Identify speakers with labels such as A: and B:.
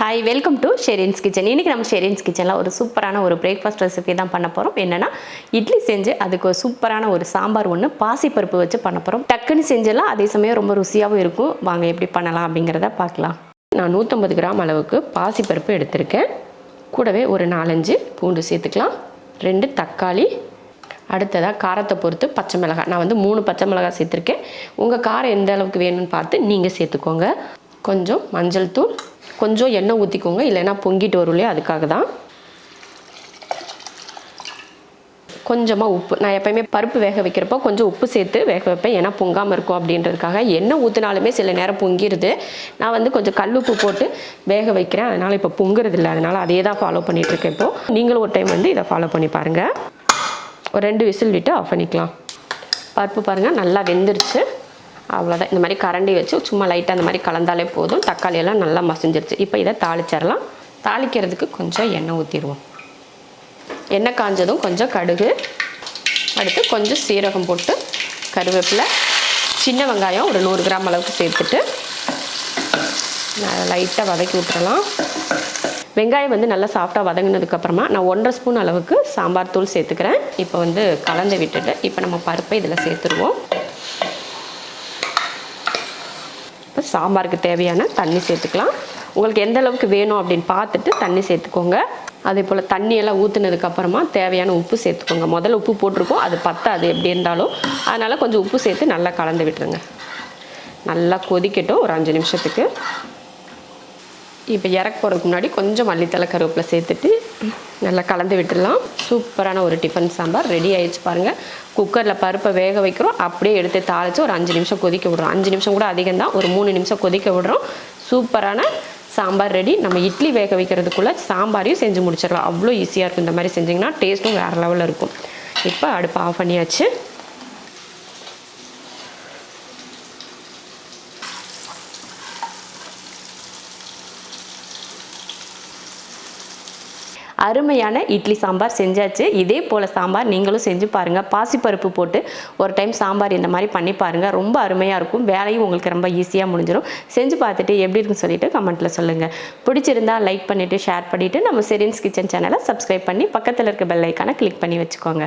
A: Hi welcome to Sherin's kitchen இன்றைக்கி நம்ம ஷெரின்ஸ் கிச்சனில் ஒரு சூப்பரான ஒரு பிரேக்ஃபாஸ்ட் ரெசிபி தான் பண்ண போகிறோம் என்னென்னா இட்லி செஞ்சு அதுக்கு ஒரு சூப்பரான ஒரு சாம்பார் ஒன்று பாசிப்பருப்பு வச்சு பண்ண போகிறோம் டக்குன்னு செஞ்சலாம் அதே சமயம் ரொம்ப ருசியாகவும் இருக்கும். வாங்க எப்படி பண்ணலாம் அப்படிங்கிறத பார்க்கலாம்.
B: நான் நூற்றம்பது கிராம் அளவுக்கு பாசிப்பருப்பு எடுத்திருக்கேன். கூடவே ஒரு நாலஞ்சு பூண்டு சேர்த்துக்கலாம். ரெண்டு தக்காளி. அடுத்ததாக காரத்தை பொறுத்து பச்சை மிளகாய். நான் வந்து மூணு பச்சை மிளகாய் சேர்த்துருக்கேன். உங்கள் காரம் எந்த அளவுக்கு வேணும்னு பார்த்து நீங்கள் சேர்த்துக்கோங்க. கொஞ்சம் மஞ்சள் தூள் கொஞ்சம் எண்ணெய் ஊற்றிக்கோங்க இல்லைன்னா பொங்கிட்டு வரும் இல்லையா? அதுக்காக தான் கொஞ்சமாக உப்பு. நான் எப்பயுமே பருப்பு வேக வைக்கிறப்போ கொஞ்சம் உப்பு சேர்த்து வேக வைப்பேன். ஏன்னா பொங்காமல் இருக்கும் அப்படின்றதுக்காக. எண்ணெய் ஊற்றினாலுமே சில நேரம் பொங்கிடுது நான் வந்து கொஞ்சம் கல் உப்பு போட்டு வேக வைக்கிறேன். அதனால் இப்போ பொங்குறது இல்லை. அதனால் அதே தான் ஃபாலோ பண்ணிகிட்ருக்கேன் இப்போது நீங்களும் ஒரு டைம் வந்து இதை ஃபாலோ பண்ணி பாருங்கள் ஒரு ரெண்டு விசில் விட்டு ஆஃப் பண்ணிக்கலாம். பருப்பு பாருங்கள் நல்லா வெந்துருச்சு. அவ்வளோதான் இந்த மாதிரி கரண்டி வச்சு சும்மா லைட்டாக அந்த மாதிரி கலந்தாலே போதும். தக்காளியெல்லாம் நல்லா மசிஞ்சிருச்சு. இப்போ இதை தாளிச்சிடலாம். தாளிக்கிறதுக்கு கொஞ்சம் எண்ணெய் ஊற்றிடுவோம் எண்ணெய் காஞ்சதும் கொஞ்சம் கடுகு. அடுத்து கொஞ்சம் சீரகம் போட்டு கருவேப்பிலை சின்ன வெங்காயம் ஒரு நூறு கிராம் அளவுக்கு சேர்த்துட்டு லைட்டாக வதக்கி விட்டுறலாம். வெங்காயம் வந்து நல்லா சாஃப்டாக வதங்கினதுக்கப்புறமா நான் ஒன்றரை ஸ்பூன் அளவுக்கு சாம்பார் தூள் சேர்த்துக்கிறேன். இப்போ வந்து கலந்து விட்டுட்டு இப்போ நம்ம பருப்பை இதில் சேர்த்துருவோம். சாம்பாருக்கு தேவையான தண்ணி சேர்த்துக்கலாம். உங்களுக்கு எந்த அளவுக்கு வேணும் அப்படின்னு பார்த்துட்டு தண்ணி சேர்த்துக்கோங்க. அதே போல் தண்ணியெல்லாம் ஊற்றுனதுக்கப்புறமா தேவையான உப்பு சேர்த்துக்கோங்க. முதல்ல உப்பு போட்டிருக்கோம். அது பத்தாது எப்படி இருந்தாலும். அதனால் கொஞ்சம் உப்பு சேர்த்து நல்லா கலந்து விட்டுருங்க. நல்லா கொதிக்கட்டும். ஒரு அஞ்சு நிமிஷத்துக்கு. இப்போ இறக்க போகிறதுக்கு முன்னாடி கொஞ்சம் மல்லித்தலை கருவேப்பில் சேர்த்துட்டு நல்லா கலந்து விட்டுடலாம். சூப்பரான ஒரு டிஃபன் சாம்பார். ரெடி ஆயிடுச்சு பாருங்கள் குக்கரில் பருப்பை வேக வைக்கிறோம். அப்படியே எடுத்து தாளித்து ஒரு அஞ்சு நிமிஷம் கொதிக்க விடுறோம். அஞ்சு நிமிஷம் கூட அதிகம் தான் ஒரு மூணு நிமிஷம் கொதிக்க விடுறோம். சூப்பரான சாம்பார் ரெடி நம்ம இட்லி வேக வைக்கிறதுக்குள்ளே சாம்பாரையும் செஞ்சு முடிச்சிடலாம். அவ்வளோ ஈஸியாக இருக்கும். இந்த மாதிரி செஞ்சிங்கன்னா டேஸ்ட்டும் வேறு லெவலில் இருக்கும். இப்போ அடுப்பு ஆஃப் பண்ணியாச்சு.
A: அருமையான இட்லி சாம்பார் செஞ்சாச்சு. இதே போல் சாம்பார் நீங்களும் செஞ்சு பாருங்கள் பாசிப்பருப்பு போட்டு ஒரு டைம் சாம்பார் இந்த மாதிரி பண்ணி பாருங்கள் ரொம்ப அருமையாக இருக்கும். வேலையும் உங்களுக்கு ரொம்ப ஈஸியாக முடிஞ்சிடும் செஞ்சு பார்த்துட்டு எப்படி இருக்குன்னு சொல்லிட்டு கமெண்ட்டில் சொல்லுங்கள் பிடிச்சிருந்தா லைக் பண்ணிவிட்டு ஷேர் பண்ணிவிட்டு நம்ம செரின்ஸ் கிச்சன் சேனலை சப்ஸ்கிரைப் பண்ணி பக்கத்தில் இருக்க பெல் ஐக்கானை கிளிக் பண்ணி வச்சுக்கோங்க.